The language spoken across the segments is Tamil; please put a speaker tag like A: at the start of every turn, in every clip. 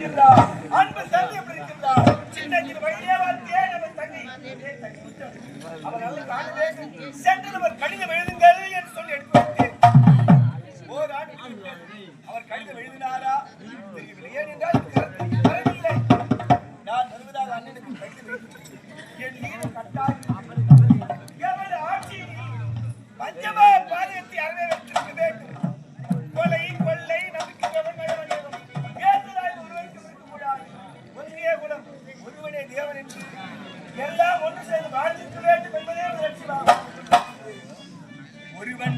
A: அன்பு தங்கை எப்படி இருக்கின்றார்? சின்ன சின்ன வயதிலே வாழ்க்கையே நம்ம தங்கை. இதே சென்று அவர் கடிதம் எழுதுங்கள் ஒருவன்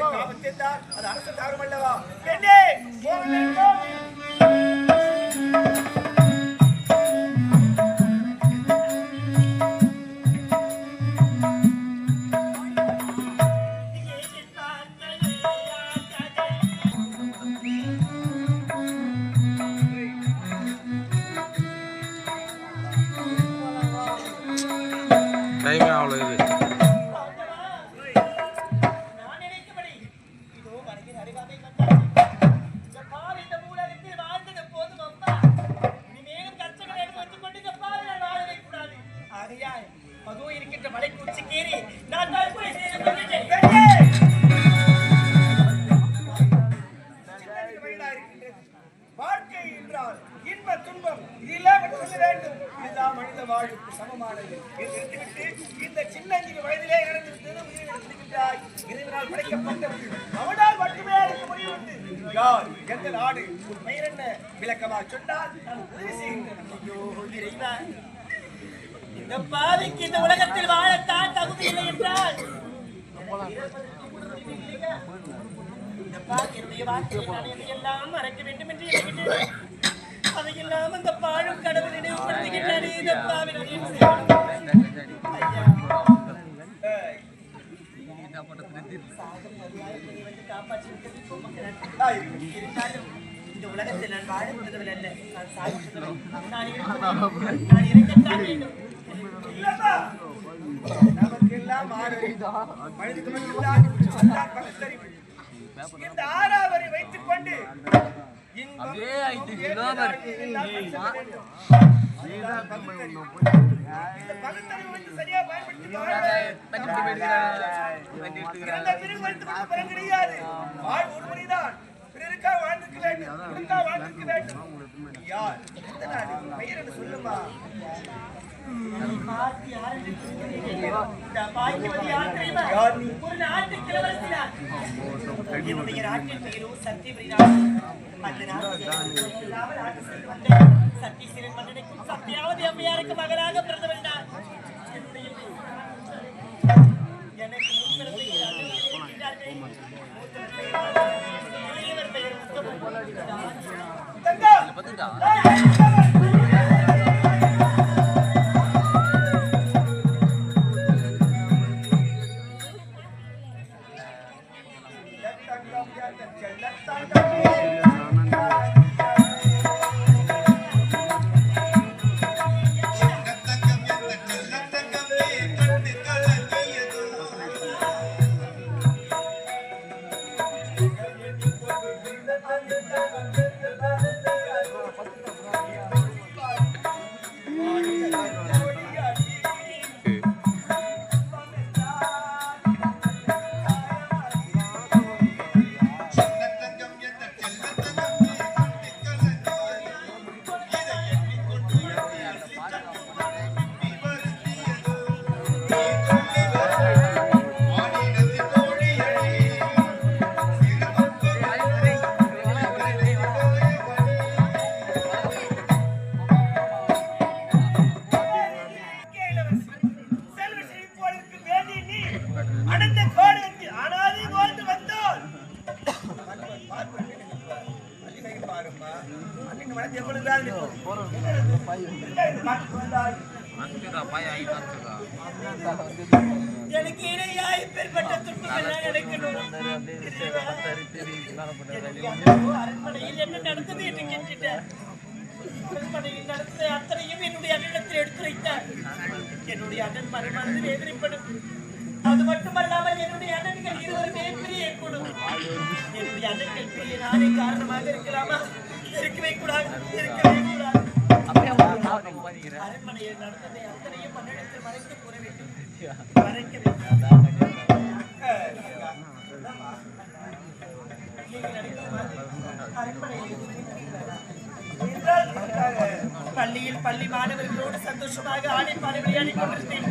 A: பெண்ணுக்கு ஆபத்து அது அரசு தவறும் அல்லவா? பெண்ணே,
B: அதுவும் இருக்கின்ற மலைக்கு உச்சிக்கேறி
A: யார் எந்த நாடு உன் பெயர் என்ன விளக்கமா சொன்னால் நான் உதவி செய்கின்றேன்
B: ஐயோ, இறைவா. இந்த பாவிக்கு இந்த உலகத்தில் வாழத்தான் தகுதி இல்லை என்றால் இந்த நான் எதையெல்லாம் வேண்டும் என்று எண்ணுகின்றேன். அதையெல்லாம் அந்த பாழும் கடவுள் நினைவுபடுத்துகின்றானே இந்த ஐயா. காப்பாற்றி இந்த உலகத்தில் நான் வாழ முடிந்தவள் அல்ல. நான் சாகின்றவள் நான்.
A: நமக்கெல்லாம். இந்த ஆறாவரை வைத்துக் கொண்டு துன்பம், ஏற்றத்தாழ்வு இந்த பகுத்தறிவு வந்து சரியா பயன்படுத்தி கிடையாது. ஒரு முறைதான். வாழ்ந்திருக்க வேண்டும். வாழ்ந்திருக்க வேண்டும். யார்? எந்த நாடு? பெயர் சொல்லுமா
B: சத்தியபுரி நாடு. அந்த நாட்டில் வந்த சத்தீஸ்வரன் மன்னனுக்கும் சத்தியாவதி அம்மையாருக்கு மகனாக பிறந்தவள் நான். என்னுடைய எனக்கு முன்பிறந்த பெயர் ராஜா, என்னுடைய அண்ணன் மறைமானது வேதனைப்படும். அது மட்டுமல்லாமல் என்னுடைய அண்ணன்கள் இருவருமே பிரிய கூடும் என்னுடைய அண்ணன்கள் பிரிய நானே காரணமாக இருக்கலாமா? இருக்கவே கூடாது இருக்கவே கூடாது. அரண்மனையில் நடந்ததை அத்தனையும் மண்ணிடத்தில் மறைத்து கூற வேண்டும். மறைக்க வேண்டும். நீங்கள் நினைக்குமா? அரண்மனையில்
A: என்றால்
B: பள்ளியில் பள்ளி மாணவர்களோடு சந்தோஷமாக ஆடி பாடி விளையாடி கொண்டிருந்தேன்.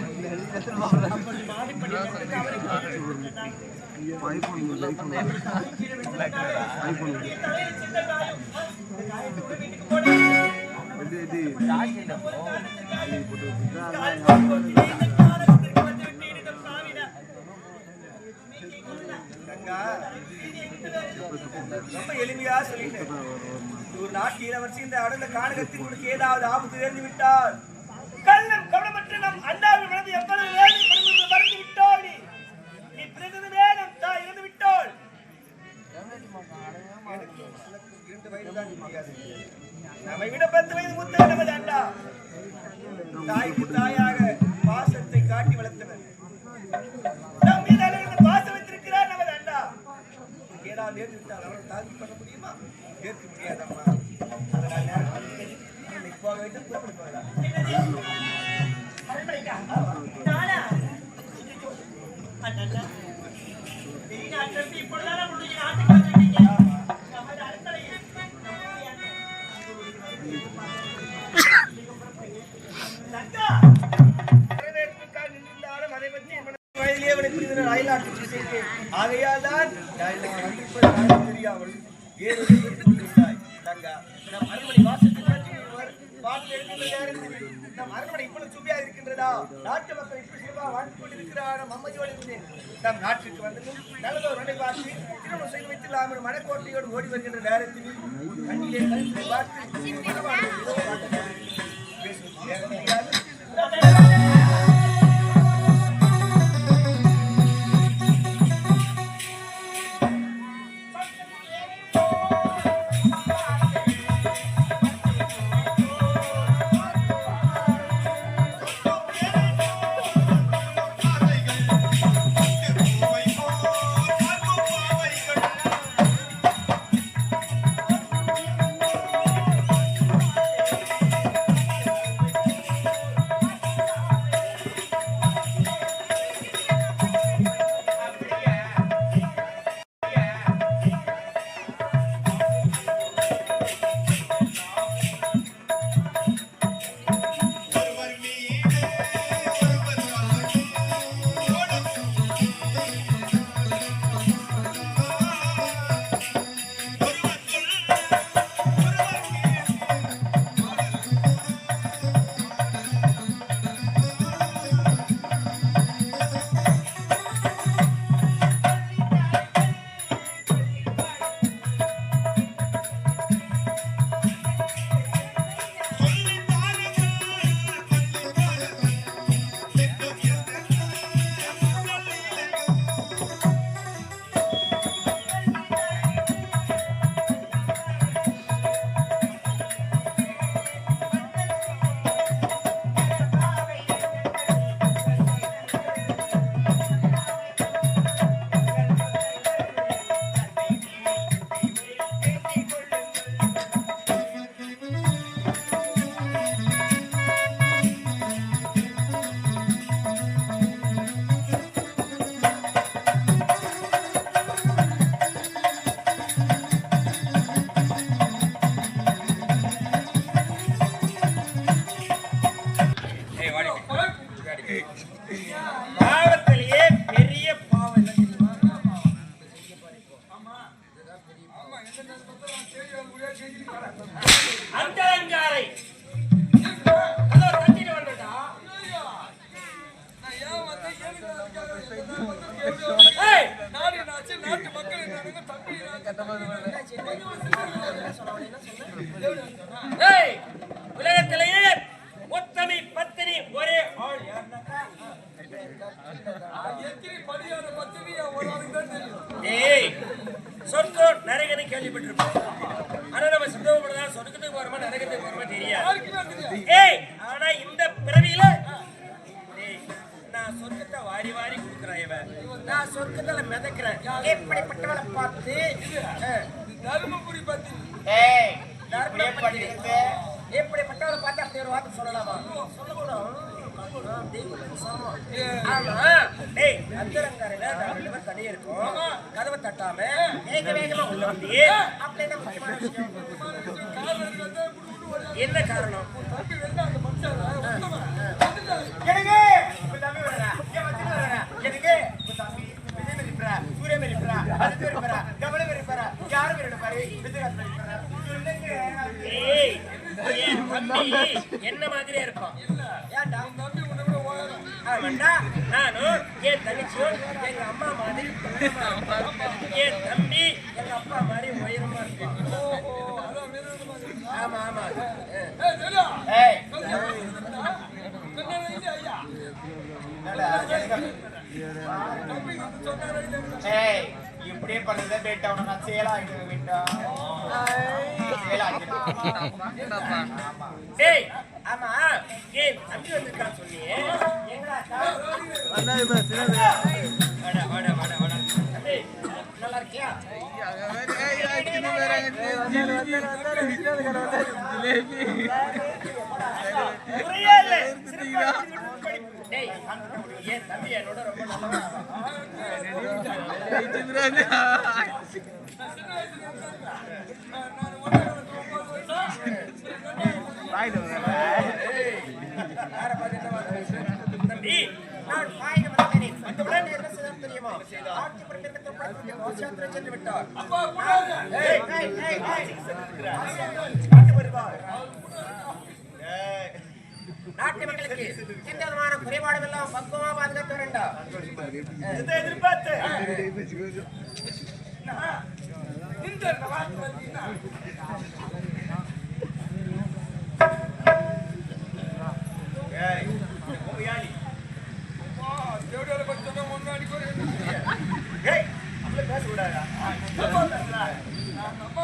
A: ரொம்ப எளிமையா சொல்லிட்டேன். ஒரு நாட்டு இளவரசி இந்த அடர்ந்த கானகத்தில் உனக்கு ஏதாவது ஆபத்து நேர்ந்து விட்டால் கள்ளம் கவனமற்ற நம் அண்ணாவின் மனது எவ்வளவு ஆகையால் தான் தெரியாமல் நம் அரண்மனை வாசலுக்கு பற்றி ஒருவர் நம் அரண்மனை இப்பொழுது நாட்டு மக்கள் இப்படி சிறப்பாக வாழ்ந்து கொண்டிருக்கிறார் நம் இருந்தேன். நம் நாட்டிற்கு வந்ததும் நல்லதொரு மனை பார்த்து திருமணம் செய்து மனக்கோட்டையோடு ஓடி வருகின்ற நேரத்தில் கண்ணிலே பார்த்து பேசுவது
C: உலகத்திலேயே ஒத்தமை பத்தினி ஒரே ஆள் யாருன்னாக்கா? ஏய் சொர்க்கம் நரகனை கேள்விப்பட்டிருப்போம். ஆனா நம்ம சுத்தப்படுறதா சொர்க்கத்துக்கு போறோமா நரகத்துக்கு போறோமா தெரியாது. ஏய் ஆனா இந்த பிறவியில ஏய், நான் சொர்க்கத்தை வாரி வாரி கொடுக்குறேன் இவன். நான் சொர்க்கத்துல மிதக்கிறேன். எப்படிப்பட்டவளை பார்த்து
D: தர்மபுரி
C: எப்படிப்பட்டவளை பார்த்து அப்படி ஒரு வார்த்தை சொல்லலாமா? சொல்லக்கூடாது தனியா இருக்கோம். கதவை தட்டாம வேக வேகமா உள்ள. என்ன காரணம்? எனக்கு. எனக்கு சூர்யா மாரி இருப்பாரா, அஜித் மாரி இருப்பாரா, கமல் மாரி இருப்பாரா, யாரு மாரி இருப்பாரு, விஜயகாந்த் மாரி இருப்பாரா? சொல்லுங்க. ஏய், என் தம்பி என்ன மாதிரியே இருப்பான் ஏன்டா ஆமாண்டா, நானும் என் தங்கச்சியும் எங்க அம்மா மாதிரி என் தம்பி எங்க அப்பா மாதிரி உயரமா இருப்பான் ஆமா ஆமா ஏய் ஏய் இப்படியே பண்ணதே பேட்டா உன நான் சேலா ஆகிட்டு விட்டா சேலா ஏய் ஆமா ஏன் தம்பி வந்திருக்கான்னு சொன்னியே எங்கடா வாடா வாடா வாடா வாடா தம்பி நல்லா இருக்கியா இல்லை. டேய், என் தம்பி என்னோட ரொம்ப நல்லவன். யாரை பார்த்துட்டு வர? தம்பி, நான் வாயில வந்தேனே. வந்தவுடன் என்ன செய்தார் தெரியுமா? ஆட்சி புறத்திற்கு துப்புரவு கோஷாத்திரம் சென்று விட்டார். ஏய், ஏய், ஏய், ஏய். நாட்டு மக்களுக்கு எந்த விதமான குறைபாடும் இல்லாம பக்குவமா பாதுகாத்து வரண்டா? எதிர்பார்த்து? ஏய், ஓயாளி. ஏய், அப்படி பேசக்கூடாதா? தப்பா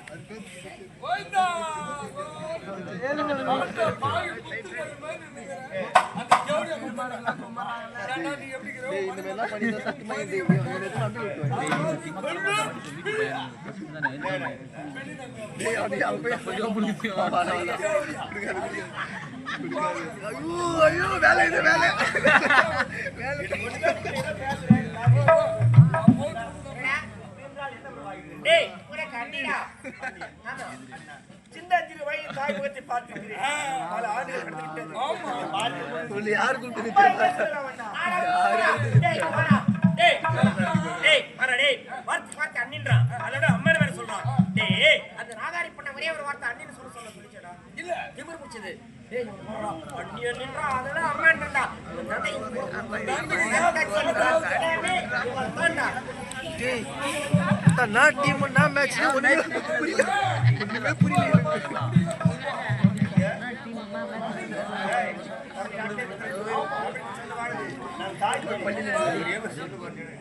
C: பத்தினிடா, பாவி. ஏய், அண்ணா, இது கண்டா? ஏய், கல்லுமல்லே, சிலையமல்லே, என்னுடைய மனைவி கட்டளையை பார்த்து டேய், உனக்கு அண்ணிடா. ஆமா. சின்னஞ்சிறு வயது தாய் முகத்தை பார்த்திருக்கிறேன். பல ஆண்டுகள் கடந்து விட்டது. அப்பா என்ன சொல்றான் அவன்டா? டேய், வாடா. டேய், டேய், வாடா, டேய். வார்த்தை, வார்த்தை அண்ணின்றான். அதோட அம்மான்னு வேற சொல்றான். டேய், அந்த நாதாரி பொண்ணை ஒரே ஒரு வார்த்தை அண்ணின்னு சொல்ல சொல்ல சொல்லிச்சேடா. இல்ல, திமிரு பிடிச்சது. டேய், டேய், நான் தாய் பண்ணி ஒரே ஒரு சொல்லு போட்டேன்.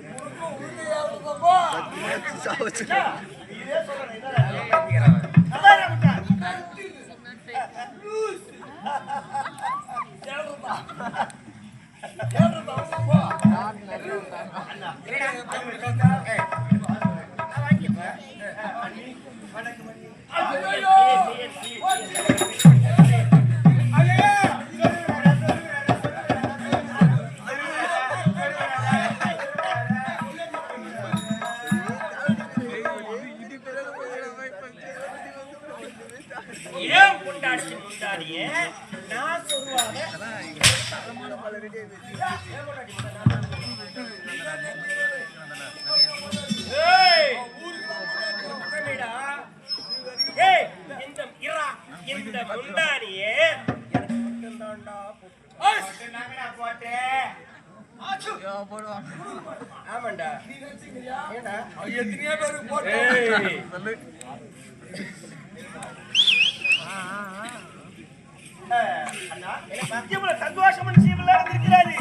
C: ஆமாண்டா.
D: எத்தனையோ பேருக்கு போட்டு.
A: எல்லாம் இருக்கிறாரு